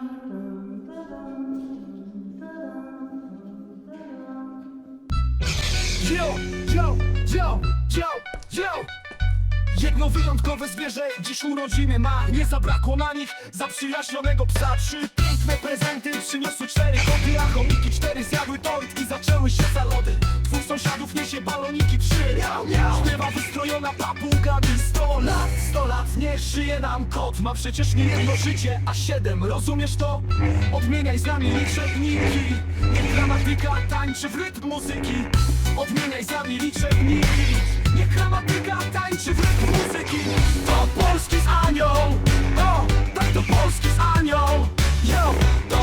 Yo, yo, yo, yo, yo. Jedno wyjątkowe zwierzę dziś urodziny ma. Nie zabrakło na nich zaprzyjaźnionego psa. Trzy piękne prezenty przyniosły cztery koty A chomiki cztery zjadły tortki Zaczęły się zalody sąsiadów niesie baloniki trzy miau, miau. Śpiewa wystrojona papuga mi sto lat Sto lat. Nie żyje nam kot Ma przecież nie jedno życie, a siedem. Rozumiesz to? Odmieniaj z nami liczebniki. Niech gramatyka tańczy w rytm muzyki. Odmieniaj z nami liczebniki. Niech gramatyka tańczy w rytm muzyki. To polski z anioł. O, tak to polski z anioł. Yo, to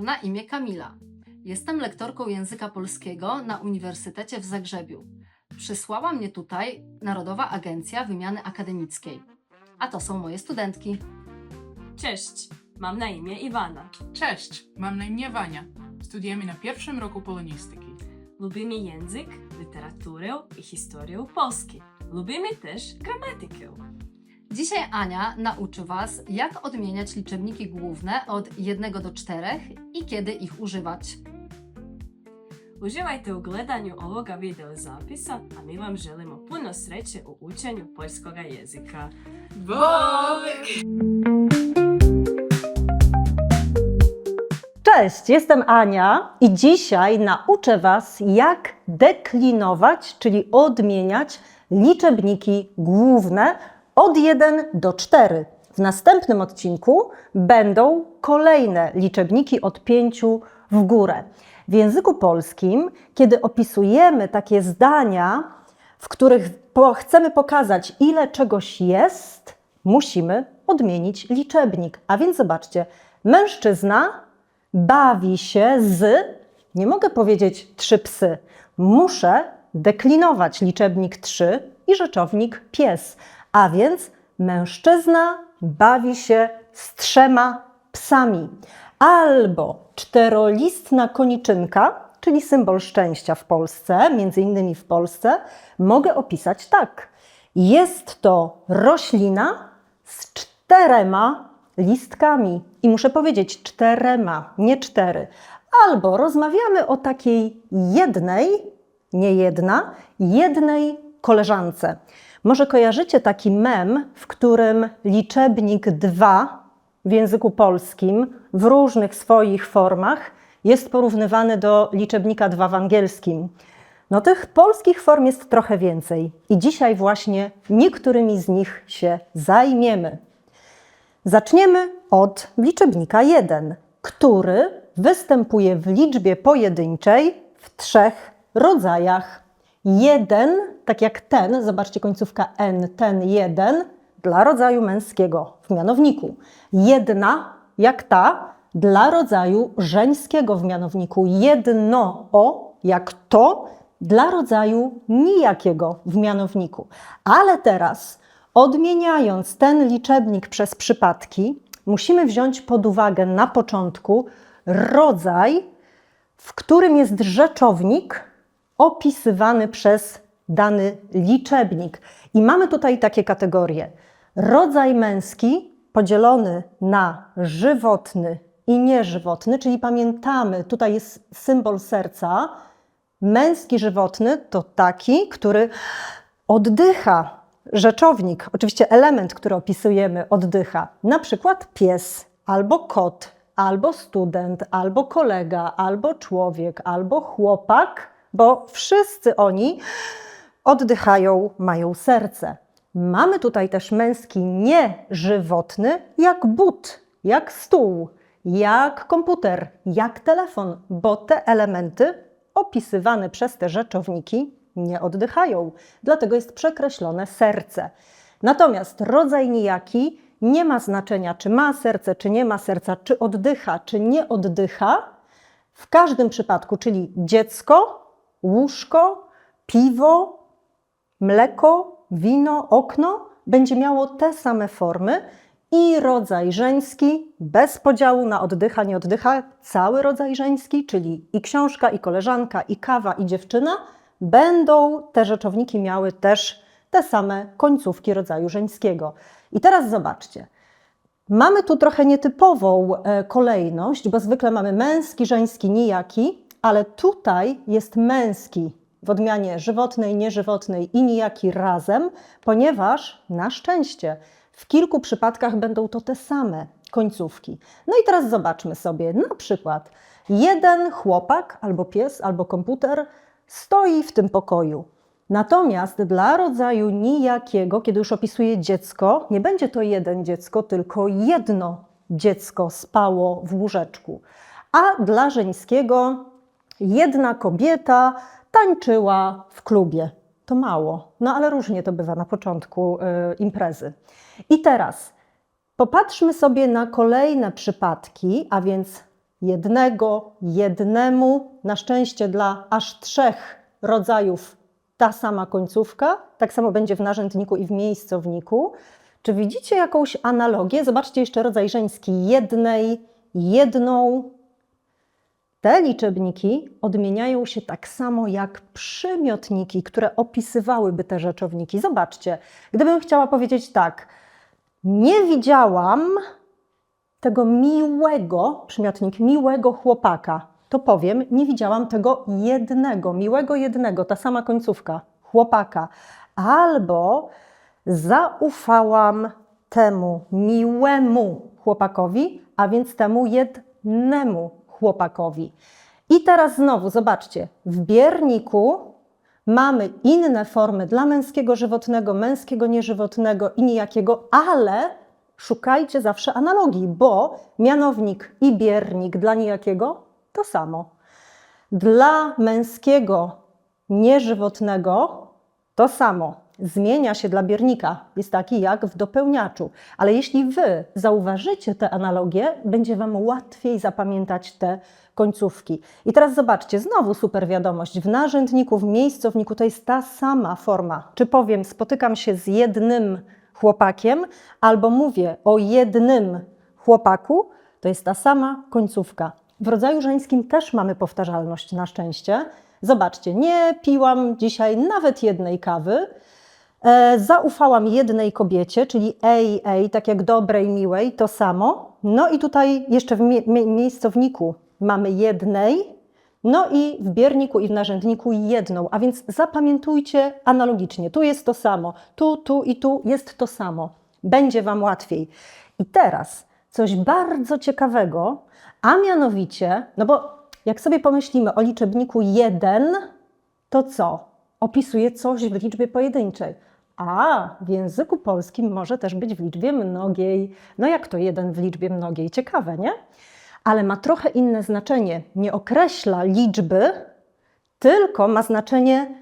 mam na imię Kamila. Jestem lektorką języka polskiego na Uniwersytecie w Zagrzebiu. Przysłała mnie tutaj Narodowa Agencja Wymiany Akademickiej. A to są moje studentki. Cześć, mam na imię Iwana. Cześć, mam na imię Wania. Studiujemy na pierwszym roku polonistyki. Lubimy język, literaturę i historię Polski. Lubimy też gramatykę. Dzisiaj Ania nauczy Was, jak odmieniać liczebniki główne od 1 do 4 i kiedy ich używać. Uživajte u gledanju ovoga video zapisa, a mi vam želimo puno sreće u učenju poljskoga jezika. Cześć, jestem Ania i dzisiaj nauczę Was, jak deklinować, czyli odmieniać liczebniki główne od 1 do 4. W następnym odcinku będą kolejne liczebniki od 5 w górę. W języku polskim, kiedy opisujemy takie zdania, w których chcemy pokazać, ile czegoś jest, musimy odmienić liczebnik. A więc zobaczcie, mężczyzna bawi się z, nie mogę powiedzieć trzy psy, muszę deklinować liczebnik trzy i rzeczownik pies. A więc mężczyzna bawi się z trzema psami. Albo czterolistna koniczynka, czyli symbol szczęścia w Polsce, między innymi w Polsce, mogę opisać tak. Jest to roślina z czterema listkami. I muszę powiedzieć czterema, nie cztery. Albo rozmawiamy o takiej jednej, nie jedna, jednej koleżance. Może kojarzycie taki mem, w którym liczebnik 2 w języku polskim w różnych swoich formach jest porównywany do liczebnika 2 w angielskim. No tych polskich form jest trochę więcej i dzisiaj właśnie niektórymi z nich się zajmiemy. Zaczniemy od liczebnika 1, który występuje w liczbie pojedynczej w trzech rodzajach. Jeden, tak jak ten, zobaczcie końcówka n, ten jeden, dla rodzaju męskiego w mianowniku. Jedna, jak ta, dla rodzaju żeńskiego w mianowniku. Jedno, o, jak to, dla rodzaju nijakiego w mianowniku. Ale teraz, odmieniając ten liczebnik przez przypadki, musimy wziąć pod uwagę na początku rodzaj, w którym jest rzeczownik opisywany przez dany liczebnik. I mamy tutaj takie kategorie. Rodzaj męski podzielony na żywotny i nieżywotny, czyli pamiętamy, tutaj jest symbol serca. Męski żywotny to taki, który oddycha. Rzeczownik, oczywiście element, który opisujemy, oddycha. Na przykład pies, albo kot, albo student, albo kolega, albo człowiek, albo chłopak, bo wszyscy oni oddychają, mają serce. Mamy tutaj też męski nieżywotny, jak but, jak stół, jak komputer, jak telefon, bo te elementy opisywane przez te rzeczowniki nie oddychają, dlatego jest przekreślone serce. Natomiast rodzaj nijaki nie ma znaczenia, czy ma serce, czy nie ma serca, czy oddycha, czy nie oddycha. W każdym przypadku, czyli dziecko, łóżko, piwo, mleko, wino, okno, będzie miało te same formy i rodzaj żeński, bez podziału na oddycha, nie oddycha, cały rodzaj żeński, czyli i książka, i koleżanka, i kawa, i dziewczyna, będą te rzeczowniki miały też te same końcówki rodzaju żeńskiego. I teraz zobaczcie. Mamy tu trochę nietypową e, kolejność, bo zwykle mamy męski, żeński, nijaki, ale tutaj jest męski w odmianie żywotnej, nieżywotnej i nijaki razem, ponieważ na szczęście w kilku przypadkach będą to te same końcówki. No i teraz zobaczmy sobie, na przykład jeden chłopak, albo pies, albo komputer stoi w tym pokoju. Natomiast dla rodzaju nijakiego, kiedy już opisuję dziecko, nie będzie to jeden dziecko, tylko jedno dziecko spało w łóżeczku. A dla żeńskiego jedna kobieta tańczyła w klubie. To mało, no ale różnie to bywa na początku y, imprezy. I teraz popatrzmy sobie na kolejne przypadki, a więc jednego, jednemu, na szczęście dla aż trzech rodzajów ta sama końcówka, tak samo będzie w narzędniku i w miejscowniku. Czy widzicie jakąś analogię? Zobaczcie jeszcze rodzaj żeński jednej, jedną. Te liczebniki odmieniają się tak samo jak przymiotniki, które opisywałyby te rzeczowniki. Zobaczcie, gdybym chciała powiedzieć tak, nie widziałam tego miłego, przymiotnik miłego chłopaka, to powiem, nie widziałam tego jednego, miłego jednego, ta sama końcówka, chłopaka. Albo zaufałam temu miłemu chłopakowi, a więc temu jednemu chłopakowi. I teraz znowu, zobaczcie, w bierniku mamy inne formy dla męskiego żywotnego, męskiego nieżywotnego i nijakiego, ale szukajcie zawsze analogii, bo mianownik i biernik dla nijakiego to samo. Dla męskiego nieżywotnego to samo. Zmienia się dla biernika, jest taki jak w dopełniaczu. Ale jeśli wy zauważycie te analogie, będzie wam łatwiej zapamiętać te końcówki. I teraz zobaczcie, znowu super wiadomość. W narzędniku, w miejscowniku to jest ta sama forma. Czy powiem, spotykam się z jednym chłopakiem, albo mówię o jednym chłopaku, to jest ta sama końcówka. W rodzaju żeńskim też mamy powtarzalność na szczęście. Zobaczcie, nie piłam dzisiaj nawet jednej kawy. E, zaufałam jednej kobiecie, czyli ej, tak jak dobrej, miłej, to samo. No i tutaj jeszcze w mie mie miejscowniku mamy jednej, no i w bierniku i w narzędniku jedną, a więc zapamiętujcie analogicznie. Tu jest to samo, tu, tu i tu jest to samo. Będzie Wam łatwiej. I teraz coś bardzo ciekawego, a mianowicie, no bo jak sobie pomyślimy o liczebniku 1, to co? Opisuje coś w liczbie pojedynczej. A w języku polskim może też być w liczbie mnogiej. No jak to jeden w liczbie mnogiej? Ciekawe, nie? Ale ma trochę inne znaczenie. Nie określa liczby, tylko ma znaczenie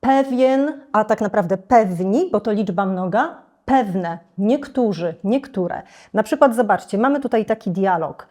pewien, a tak naprawdę pewni, bo to liczba mnoga, pewne, niektórzy, niektóre. Na przykład zobaczcie, mamy tutaj taki dialog.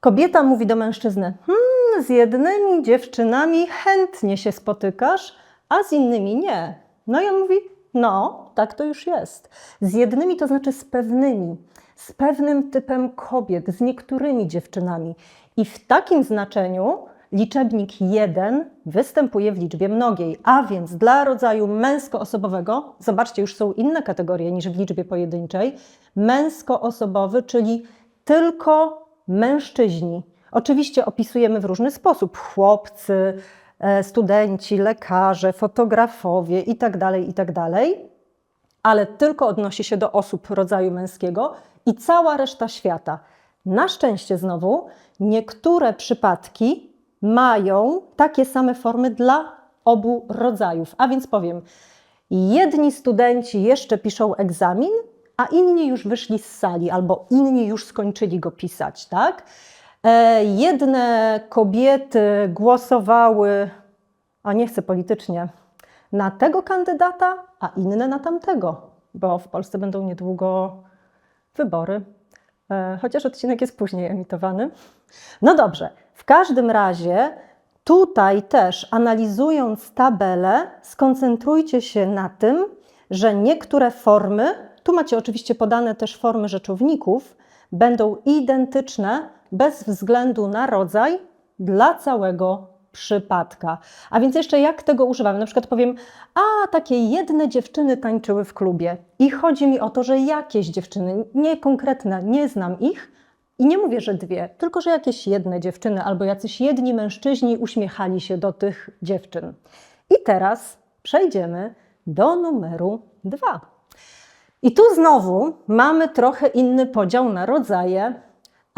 Kobieta mówi do mężczyzny: Hmm, z jednymi dziewczynami chętnie się spotykasz, a z innymi nie. No i on mówi: No, tak to już jest. Z jednymi to znaczy z pewnymi, z pewnym typem kobiet, z niektórymi dziewczynami. I w takim znaczeniu liczebnik 1 występuje w liczbie mnogiej, a więc dla rodzaju męskoosobowego, zobaczcie, już są inne kategorie niż w liczbie pojedynczej, męskoosobowy, czyli tylko mężczyźni. Oczywiście opisujemy w różny sposób chłopcy, studenci, lekarze, fotografowie itd., itd., ale tylko odnosi się do osób rodzaju męskiego i cała reszta świata. Na szczęście znowu niektóre przypadki mają takie same formy dla obu rodzajów. A więc powiem, jedni studenci jeszcze piszą egzamin, a inni już wyszli z sali, albo inni już skończyli go pisać, tak? E, jedne kobiety głosowały, a nie chcę politycznie, na tego kandydata, a inne na tamtego, bo w Polsce będą niedługo wybory, e, chociaż odcinek jest później emitowany. No dobrze, w każdym razie tutaj też analizując tabelę, skoncentrujcie się na tym, że niektóre formy tu macie oczywiście podane też formy rzeczowników, będą identyczne bez względu na rodzaj dla całego przypadka. A więc jeszcze jak tego używamy? Na przykład powiem, a takie jedne dziewczyny tańczyły w klubie. I chodzi mi o to, że jakieś dziewczyny, nie konkretne, nie znam ich. I nie mówię, że dwie, tylko że jakieś jedne dziewczyny albo jacyś jedni mężczyźni uśmiechali się do tych dziewczyn. I teraz przejdziemy do numeru dwa. I tu znowu mamy trochę inny podział na rodzaje,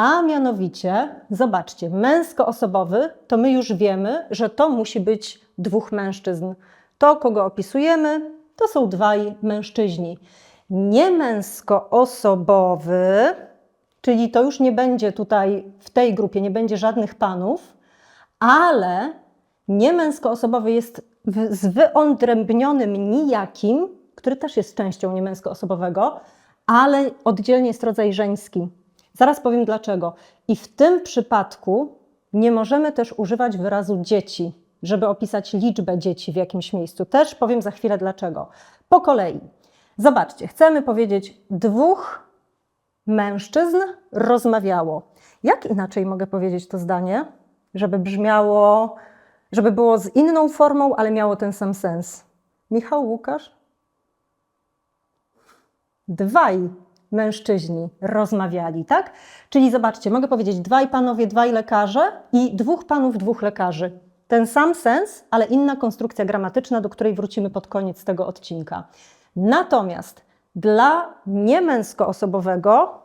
a mianowicie, zobaczcie, męskoosobowy to my już wiemy, że to musi być dwóch mężczyzn. To, kogo opisujemy, to są dwaj mężczyźni. Niemęskoosobowy, czyli to już nie będzie tutaj w tej grupie, nie będzie żadnych panów, ale niemęskoosobowy jest z wyodrębnionym nijakim, który też jest częścią niemęskoosobowego, ale oddzielnie jest rodzaj żeński. Zaraz powiem dlaczego. I w tym przypadku nie możemy też używać wyrazu dzieci, żeby opisać liczbę dzieci w jakimś miejscu. Też powiem za chwilę dlaczego. Po kolei. Zobaczcie, chcemy powiedzieć dwóch mężczyzn rozmawiało. Jak inaczej mogę powiedzieć to zdanie, żeby brzmiało, żeby było z inną formą, ale miało ten sam sens? Michał, Łukasz? Dwaj mężczyźni rozmawiali, tak? Czyli zobaczcie, mogę powiedzieć dwaj panowie, dwaj lekarze i dwóch panów, dwóch lekarzy. Ten sam sens, ale inna konstrukcja gramatyczna, do której wrócimy pod koniec tego odcinka. Natomiast dla niemęskoosobowego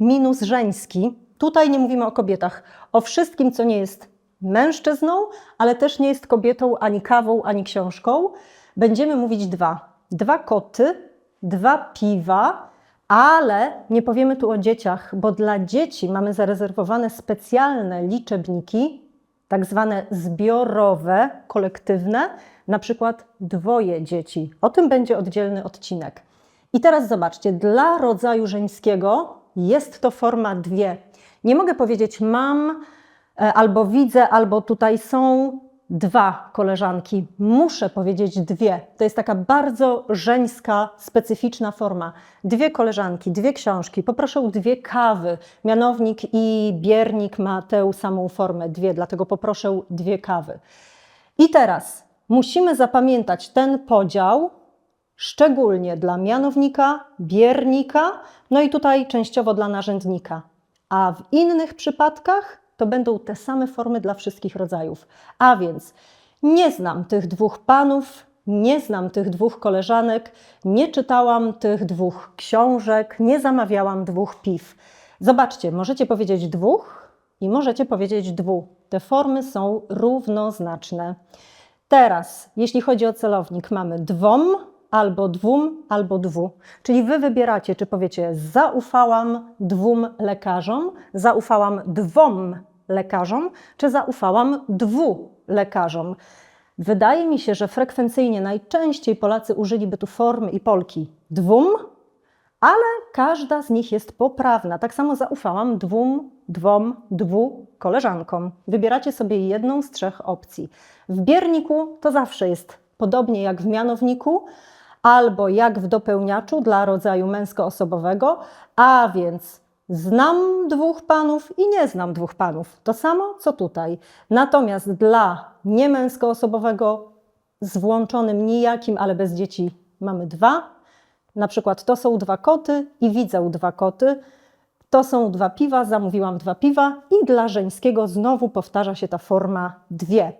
minus żeński, tutaj nie mówimy o kobietach, o wszystkim, co nie jest mężczyzną, ale też nie jest kobietą ani kawą, ani książką, będziemy mówić dwa. Dwa koty, dwa piwa, ale nie powiemy tu o dzieciach, bo dla dzieci mamy zarezerwowane specjalne liczebniki, tak zwane zbiorowe, kolektywne, na przykład dwoje dzieci. O tym będzie oddzielny odcinek. I teraz zobaczcie, dla rodzaju żeńskiego jest to forma dwie. Nie mogę powiedzieć mam, e, albo widzę, albo tutaj są dwa koleżanki. Muszę powiedzieć dwie. To jest taka bardzo żeńska, specyficzna forma. Dwie koleżanki, dwie książki, poproszę dwie kawy. Mianownik i biernik ma tę samą formę, dwie, dlatego poproszę dwie kawy. I teraz musimy zapamiętać ten podział, szczególnie dla mianownika, biernika, no i tutaj częściowo dla narzędnika. A w innych przypadkach to będą te same formy dla wszystkich rodzajów. A więc nie znam tych dwóch panów, nie znam tych dwóch koleżanek, nie czytałam tych dwóch książek, nie zamawiałam dwóch piw. Zobaczcie, możecie powiedzieć dwóch i możecie powiedzieć dwu. Te formy są równoznaczne. Teraz, jeśli chodzi o celownik, mamy dwom, albo dwóm, albo dwu. Czyli wy wybieracie, czy powiecie zaufałam dwóm lekarzom, zaufałam dwom lekarzom, czy zaufałam dwu lekarzom. Wydaje mi się, że frekwencyjnie najczęściej Polacy użyliby tu formy i polki dwóm, ale każda z nich jest poprawna. Tak samo zaufałam dwóm, dwom, dwu koleżankom. Wybieracie sobie jedną z trzech opcji. W bierniku to zawsze jest podobnie jak w mianowniku, albo jak w dopełniaczu dla rodzaju męskoosobowego, a więc znam dwóch panów i nie znam dwóch panów. To samo co tutaj. Natomiast dla niemęskoosobowego z włączonym nijakim, ale bez dzieci mamy dwa. Na przykład to są dwa koty i widzę dwa koty. To są dwa piwa, zamówiłam dwa piwa i dla żeńskiego znowu powtarza się ta forma dwie.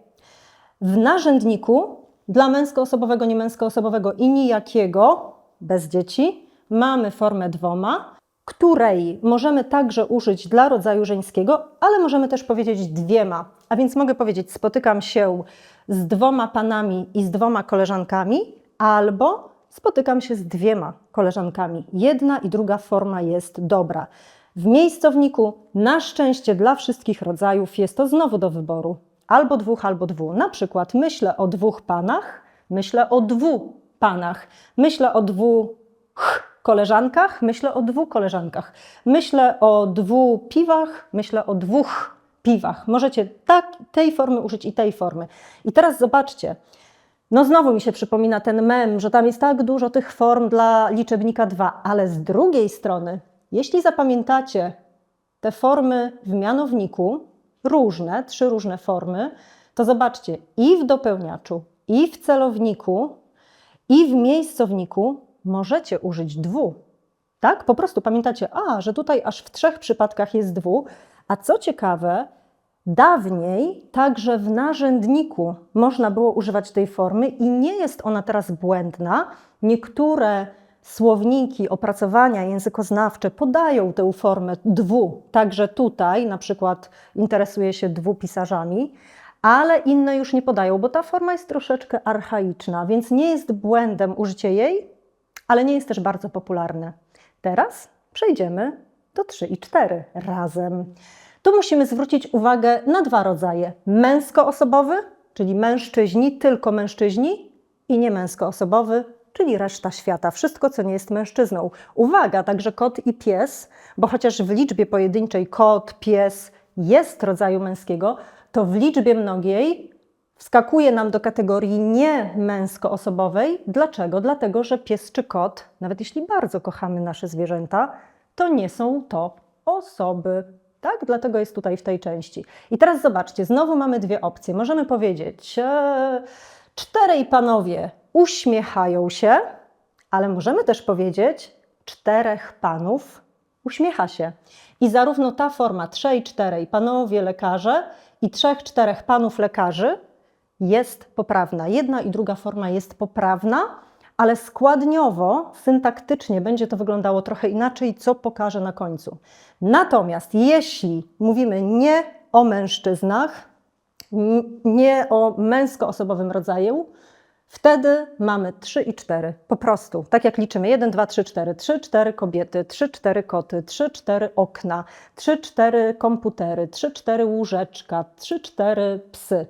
W narzędniku dla męskoosobowego, niemęskoosobowego i nijakiego bez dzieci mamy formę dwoma, której możemy także użyć dla rodzaju żeńskiego, ale możemy też powiedzieć dwiema. A więc mogę powiedzieć: spotykam się z dwoma panami i z dwoma koleżankami, albo spotykam się z dwiema koleżankami. Jedna i druga forma jest dobra. W miejscowniku, na szczęście dla wszystkich rodzajów, jest to znowu do wyboru. Albo dwóch, albo dwu. Na przykład myślę o dwóch panach, myślę o dwu panach, myślę o dwóch koleżankach, myślę o dwóch koleżankach, myślę o dwóch piwach, myślę o dwóch piwach. Możecie tak, tej formy użyć i tej formy. I teraz zobaczcie, No znowu mi się przypomina ten mem, że tam jest tak dużo tych form dla liczebnika 2, ale z drugiej strony, jeśli zapamiętacie te formy w mianowniku, różne, trzy różne formy, to zobaczcie, i w dopełniaczu, i w celowniku, i w miejscowniku możecie użyć dwu. Tak? Po prostu pamiętacie, a, że tutaj aż w trzech przypadkach jest dwu, a co ciekawe, Dawniej także w narzędniku można było używać tej formy i nie jest ona teraz błędna. Niektóre słowniki, opracowania językoznawcze podają tę formę dwu, także tutaj na przykład interesuje się dwupisarzami, ale inne już nie podają, bo ta forma jest troszeczkę archaiczna, więc nie jest błędem użycie jej, ale nie jest też bardzo popularne. Teraz przejdziemy do 3 i 4 razem. Tu musimy zwrócić uwagę na dwa rodzaje: męskoosobowy, czyli mężczyźni, tylko mężczyźni, i niemęskoosobowy, czyli reszta świata, wszystko, co nie jest mężczyzną. Uwaga, także kot i pies, bo chociaż w liczbie pojedynczej kot, pies jest rodzaju męskiego, to w liczbie mnogiej wskakuje nam do kategorii nie męskoosobowej. Dlaczego? Dlatego, że pies czy kot, nawet jeśli bardzo kochamy nasze zwierzęta, to nie są to osoby. Tak? Dlatego jest tutaj w tej części. I teraz zobaczcie, znowu mamy dwie opcje. Możemy powiedzieć, e, czterej panowie uśmiechają się, ale możemy też powiedzieć, czterech panów uśmiecha się. I zarówno ta forma trzej, czterej panowie lekarze i trzech, czterech panów lekarzy jest poprawna. Jedna i druga forma jest poprawna, ale składniowo, syntaktycznie będzie to wyglądało trochę inaczej, co pokażę na końcu. Natomiast jeśli mówimy nie o mężczyznach, nie o męskoosobowym rodzaju, wtedy mamy 3 i 4. Po prostu, tak jak liczymy 1, 2, 3, 4. 3, 4 kobiety, 3, 4 koty, 3, 4 okna, 3, 4 komputery, 3, 4 łóżeczka, 3, 4 psy.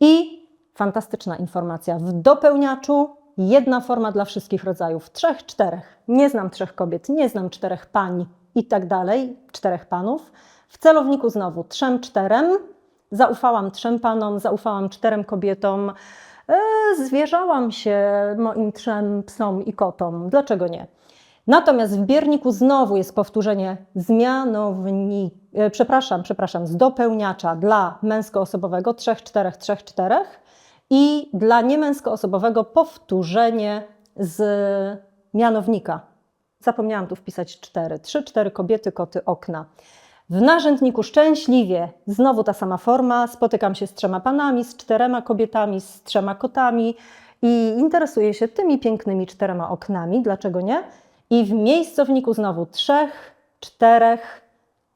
I fantastyczna informacja. W dopełniaczu jedna forma dla wszystkich rodzajów. Trzech, czterech. Nie znam trzech kobiet, nie znam czterech pań i tak dalej, czterech panów. W celowniku znowu trzem, czterem. Zaufałam trzem panom, zaufałam czterem kobietom. E, zwierzałam się moim trzem psom i kotom. Dlaczego nie? Natomiast w bierniku znowu jest powtórzenie zmianownik, e, przepraszam, przepraszam, z dopełniacza dla męskoosobowego trzech, czterech, trzech, czterech i dla niemęskoosobowego powtórzenie z mianownika. Zapomniałam tu wpisać cztery. Trzy, cztery kobiety, koty, okna. W narzędniku szczęśliwie znowu ta sama forma. Spotykam się z trzema panami, z czterema kobietami, z trzema kotami i interesuję się tymi pięknymi czterema oknami. Dlaczego nie? I w miejscowniku znowu trzech, czterech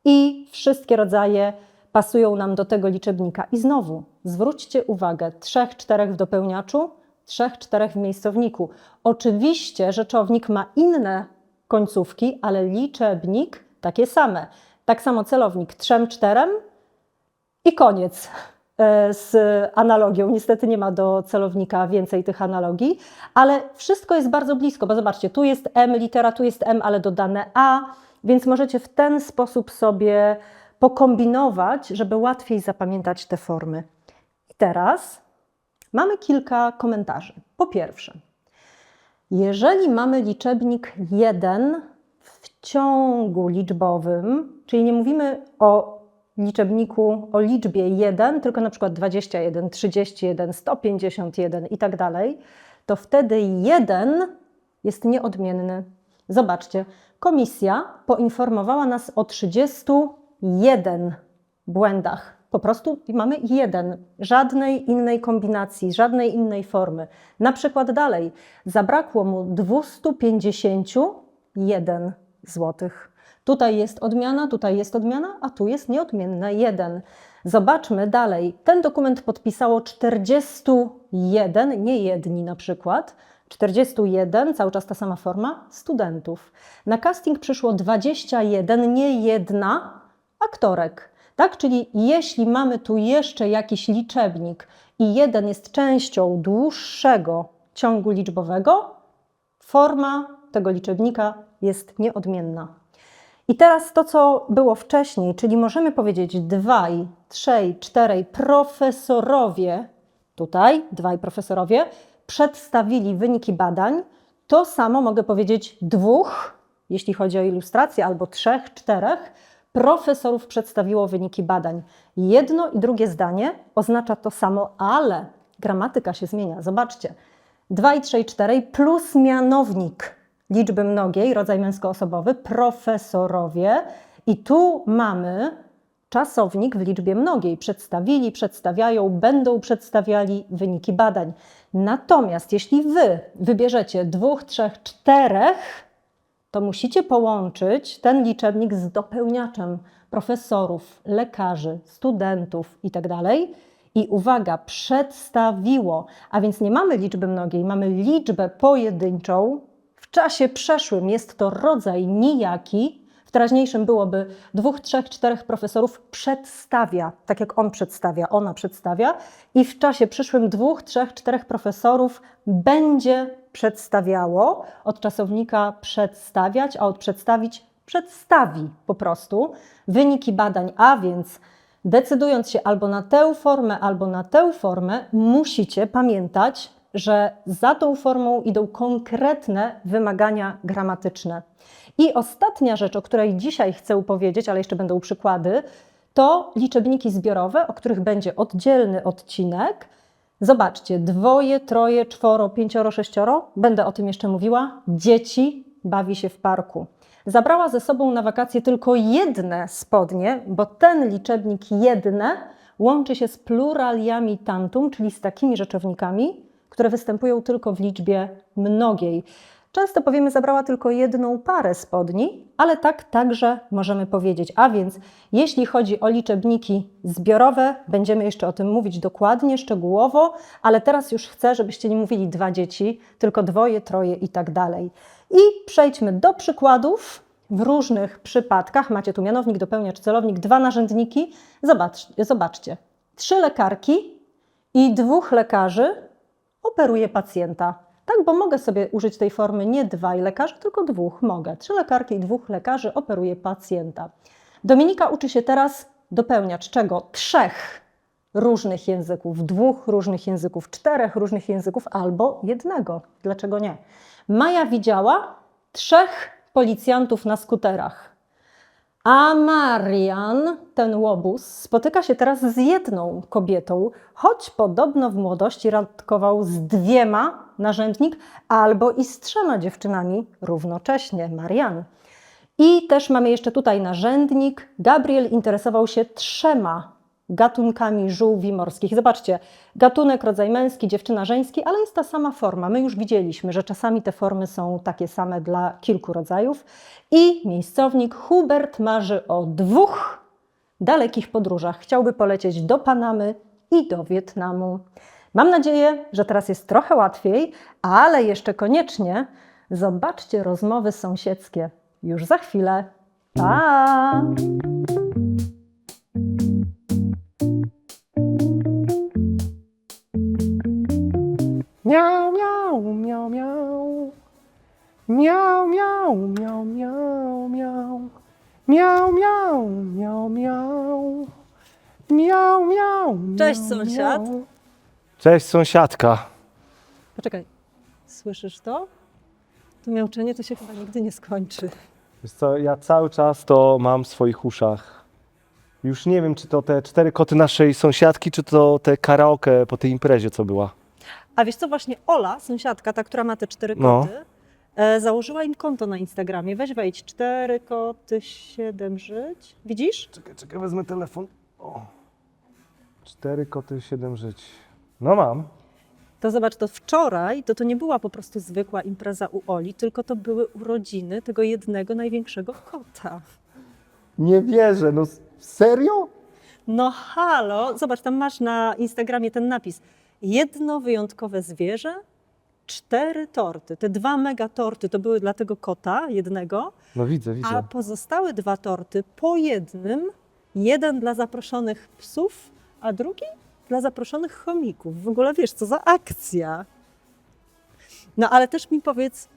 i wszystkie rodzaje pasują nam do tego liczebnika. I znowu zwróćcie uwagę, trzech, czterech w dopełniaczu, trzech, czterech w miejscowniku. Oczywiście rzeczownik ma inne końcówki, ale liczebnik takie same. Tak samo celownik trzem, czterem i koniec z analogią. Niestety nie ma do celownika więcej tych analogii, ale wszystko jest bardzo blisko, bo zobaczcie, tu jest M litera, tu jest M, ale dodane A, więc możecie w ten sposób sobie pokombinować, żeby łatwiej zapamiętać te formy. I teraz mamy kilka komentarzy. Po pierwsze, jeżeli mamy liczebnik 1 w ciągu liczbowym, czyli nie mówimy o liczebniku, o liczbie 1, tylko na przykład 21, 31, 151 i tak dalej, to wtedy 1 jest nieodmienny. Zobaczcie, komisja poinformowała nas o 31 błędach. Po prostu mamy jeden, żadnej innej kombinacji, żadnej innej formy. Na przykład dalej, zabrakło mu 251 złotych. Tutaj jest odmiana, tutaj jest odmiana, a tu jest nieodmienne 1. Zobaczmy dalej. Ten dokument podpisało 41, nie jedni na przykład, 41, cały czas ta sama forma, studentów. Na casting przyszło 21, nie jedna, aktorek. Tak? Czyli jeśli mamy tu jeszcze jakiś liczebnik i jeden jest częścią dłuższego ciągu liczbowego, forma tego liczebnika jest nieodmienna. I teraz to, co było wcześniej, czyli możemy powiedzieć dwaj, trzej, czterej profesorowie, tutaj dwaj profesorowie, przedstawili wyniki badań, to samo mogę powiedzieć dwóch, jeśli chodzi o ilustrację, albo trzech, czterech profesorów przedstawiło wyniki badań. Jedno i drugie zdanie oznacza to samo, ale gramatyka się zmienia. Zobaczcie. 2 i 3 i 4 plus mianownik liczby mnogiej, rodzaj męskoosobowy, profesorowie. I tu mamy czasownik w liczbie mnogiej. Przedstawili, przedstawiają, będą przedstawiali wyniki badań. Natomiast jeśli wy wybierzecie dwóch, trzech, czterech, to musicie połączyć ten liczebnik z dopełniaczem profesorów, lekarzy, studentów itd. I uwaga, przedstawiło, a więc nie mamy liczby mnogiej, mamy liczbę pojedynczą. Czasie przeszłym jest to rodzaj nijaki. W teraźniejszym byłoby dwóch, trzech, czterech profesorów przedstawia, tak jak on przedstawia, ona przedstawia. I w czasie przyszłym dwóch, trzech, czterech profesorów będzie przedstawiało, od czasownika przedstawiać, a od przedstawić przedstawi po prostu wyniki badań, a więc decydując się albo na tę formę, albo na tę formę, musicie pamiętać, że za tą formą idą konkretne wymagania gramatyczne. I ostatnia rzecz, o której dzisiaj chcę powiedzieć, ale jeszcze będą przykłady, to liczebniki zbiorowe, o których będzie oddzielny odcinek. Zobaczcie, dwoje, troje, czworo, pięcioro, sześcioro, będę o tym jeszcze mówiła. Dzieci bawi się w parku. Zabrała ze sobą na wakacje tylko jedne spodnie, bo ten liczebnik jedne łączy się z pluraliami tantum, czyli z takimi rzeczownikami, które występują tylko w liczbie mnogiej. Często powiemy, zabrała tylko jedną parę spodni, ale tak także możemy powiedzieć. A więc, jeśli chodzi o liczebniki zbiorowe, będziemy jeszcze o tym mówić dokładnie, szczegółowo, ale teraz już chcę, żebyście nie mówili dwa dzieci, tylko dwoje, troje i tak dalej. I przejdźmy do przykładów. W różnych przypadkach macie tu mianownik, dopełniacz, celownik, dwa narzędniki. Zobacz, zobaczcie, trzy lekarki i dwóch lekarzy operuje pacjenta. Tak, bo mogę sobie użyć tej formy nie dwaj lekarzy, tylko dwóch mogę. Trzy lekarki i dwóch lekarzy operuje pacjenta. Dominika uczy się teraz dopełniacz czego? Trzech różnych języków, dwóch różnych języków, czterech różnych języków albo jednego. Dlaczego nie? Maja widziała trzech policjantów na skuterach. A Marian, ten łobuz, spotyka się teraz z jedną kobietą, choć podobno w młodości randkował z dwiema narzędnik albo i z trzema dziewczynami równocześnie, Marian. I też mamy jeszcze tutaj narzędnik. Gabriel interesował się trzema gatunkami żółwi morskich. Zobaczcie, gatunek, rodzaj męski, dziewczyna żeński, ale jest ta sama forma. My już widzieliśmy, że czasami te formy są takie same dla kilku rodzajów. I miejscownik Hubert marzy o dwóch dalekich podróżach. Chciałby polecieć do Panamy i do Wietnamu. Mam nadzieję, że teraz jest trochę łatwiej, ale jeszcze koniecznie zobaczcie rozmowy sąsiedzkie. Już za chwilę. Pa! Miau, miau, miau, miau, miau. Miau, miau, miau, miau. Miau, miau. Cześć, sąsiad. miau. Cześć sąsiadka. Poczekaj, słyszysz to? To miauczenie to się chyba nigdy nie skończy. Wiesz co, ja cały czas to mam w swoich uszach. Już nie wiem, czy to te cztery koty naszej sąsiadki, czy to te karaoke po tej imprezie, co była. A wiesz co, właśnie Ola, sąsiadka, ta, która ma te cztery No. koty, e, założyła im konto na Instagramie. Weź wejdź, cztery koty, siedem żyć. Widzisz? Czekaj, czekaj, wezmę telefon. O. Cztery koty, siedem żyć. No mam. To zobacz, to wczoraj to, to nie była po prostu zwykła impreza u Oli, tylko to były urodziny tego jednego największego kota. Nie wierzę, no s- serio? No halo, zobacz, tam masz na Instagramie ten napis. Jedno wyjątkowe zwierzę, cztery torty. Te dwa mega torty to były dla tego kota jednego, No widzę, a widzę. pozostałe dwa torty po jednym, jeden dla zaproszonych psów, a drugi dla zaproszonych chomików. W ogóle wiesz, co za akcja. No ale też mi powiedz,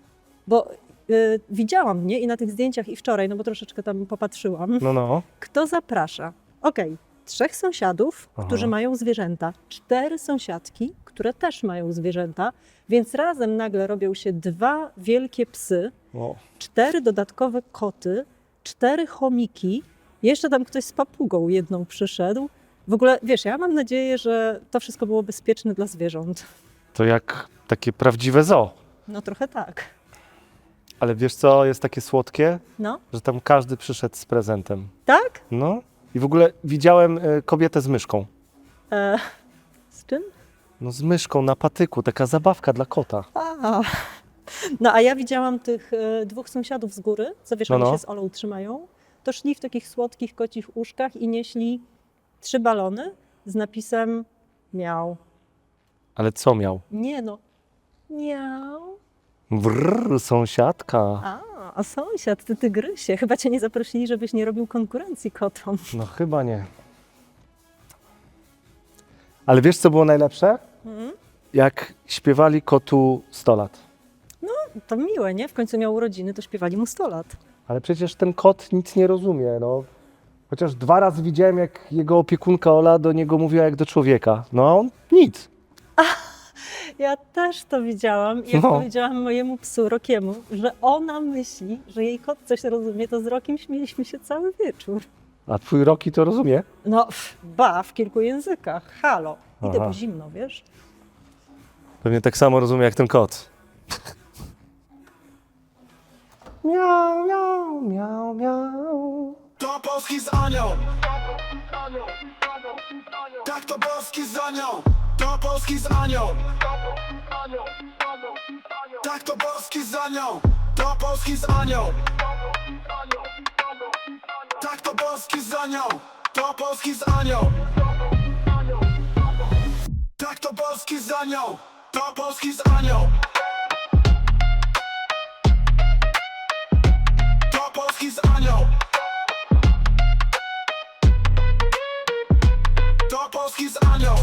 bo y, widziałam mnie i na tych zdjęciach i wczoraj, no bo troszeczkę tam popatrzyłam, No, no. kto zaprasza. Okej, trzech sąsiadów, Aha. którzy mają zwierzęta, cztery sąsiadki, które też mają zwierzęta, więc razem nagle robią się dwa wielkie psy, O, cztery dodatkowe koty, cztery chomiki, jeszcze tam ktoś z papugą jedną przyszedł. W ogóle, wiesz, ja mam nadzieję, że to wszystko było bezpieczne dla zwierząt. to jak takie prawdziwe zoo. No trochę tak. Ale wiesz co jest takie słodkie? No, Że tam każdy przyszedł z prezentem. tak? No. I w ogóle widziałem e, kobietę z myszką. E, z czym? No z myszką na patyku, taka zabawka dla kota. A. No a ja widziałam tych e, dwóch sąsiadów z góry, co wiesz, No, no. się z Olą trzymają, to szli w takich słodkich kocich uszkach i nieśli trzy balony z napisem miał. Ale co miał? Nie no, miał. Brrr, sąsiadka. A, a sąsiad, ty tygrysie, chyba cię nie zaprosili, żebyś nie robił konkurencji kotom. No chyba nie. Ale wiesz co było najlepsze? Mhm. Jak śpiewali kotu 100 lat. To miłe, nie? W końcu miał urodziny, to śpiewali mu 100 lat. Ale przecież ten kot nic nie rozumie, no. Chociaż dwa razy widziałem, jak jego opiekunka Ola do niego mówiła jak do człowieka. No a on nic. Ja też to widziałam i jak No. powiedziałam mojemu psu Rokiemu, że ona myśli, że jej kot coś rozumie, to z Rokiem śmieliśmy się cały wieczór. A twój Roki to rozumie? No, pff, ba, w kilku językach. Halo. Idę, Aha. bo zimno, wiesz? Pewnie tak samo rozumie jak ten kot. miau, miau, miau, miau. To polski z anioł Tak to boski z anioł polski z anioł Tak to boski z anioł To polski z anioł Tak to boski z anioł To polski z anioł Tak to boski z anioł To polski z anioł To polski z anioł To polski z anioł